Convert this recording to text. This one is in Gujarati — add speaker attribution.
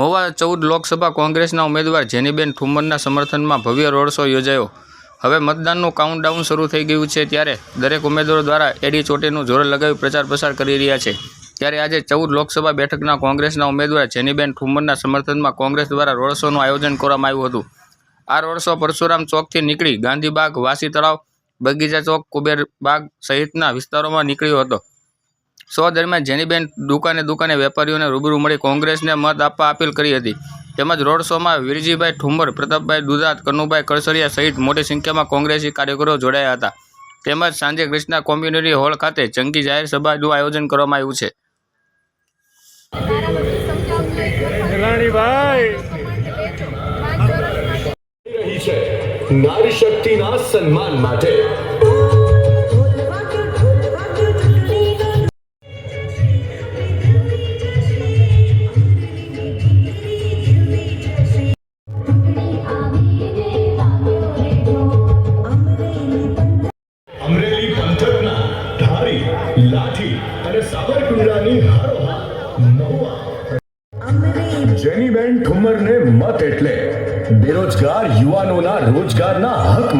Speaker 1: મહુવા ચૌદ લોકસભા કોંગ્રેસના ઉમેદવાર જેનીબેન ઠુમ્મરના સમર્થનમાં ભવ્ય રોડ શો યોજાયો. હવે મતદાનનું કાઉન્ટડાઉન શરૂ થઈ ગયું છે ત્યારે દરેક ઉમેદવારો દ્વારા એડી ચોટીનું જોર લગાવી પ્રચાર પ્રસાર કરી રહ્યા છે. ત્યારે આજે ચૌદ લોકસભા બેઠકના કોંગ્રેસના ઉમેદવાર જેનીબેન ઠુમ્મરના સમર્થનમાં કોંગ્રેસ દ્વારા રોડ શોનું આયોજન કરવામાં આવ્યું હતું. આ રોડ શો પરશુરામ ચોકથી નીકળી ગાંધીબાગ વાસી તળાવ, બગીચા ચોક, કુબેર બાગ સહિતના વિસ્તારોમાં નીકળ્યો હતો. શો દરમિયાન જેનીબેન દુકાને દુકાને વેપારીઓને રૂબરૂ મળી કોંગ્રેસને મત આપવા અપીલ કરી હતી. તેમજ રોડ શોમાં વીરજીભાઈ ઠુંબર પ્રતાપભાઈ દુધાત કનુભાઈ કળસરિયા સહિત મોટી સંખ્યામાં કોંગ્રેસી કાર્યકરો જોડાયા હતા. તેમજ સાંજે કૃષ્ણા કોમ્યુનિટી હોલ ખાતે જંગી જાહેર સભાનું આયોજન કરવામાં આવ્યું છે.
Speaker 2: છે નારી શક્તિના સન્માન માટે લાઠી અને સાવરકુંડલાની હારોહાર મહુવા જેનીબેન ઠુમ્મરને મત એટલે બેરોજગાર યુવાનોના રોજગારના હક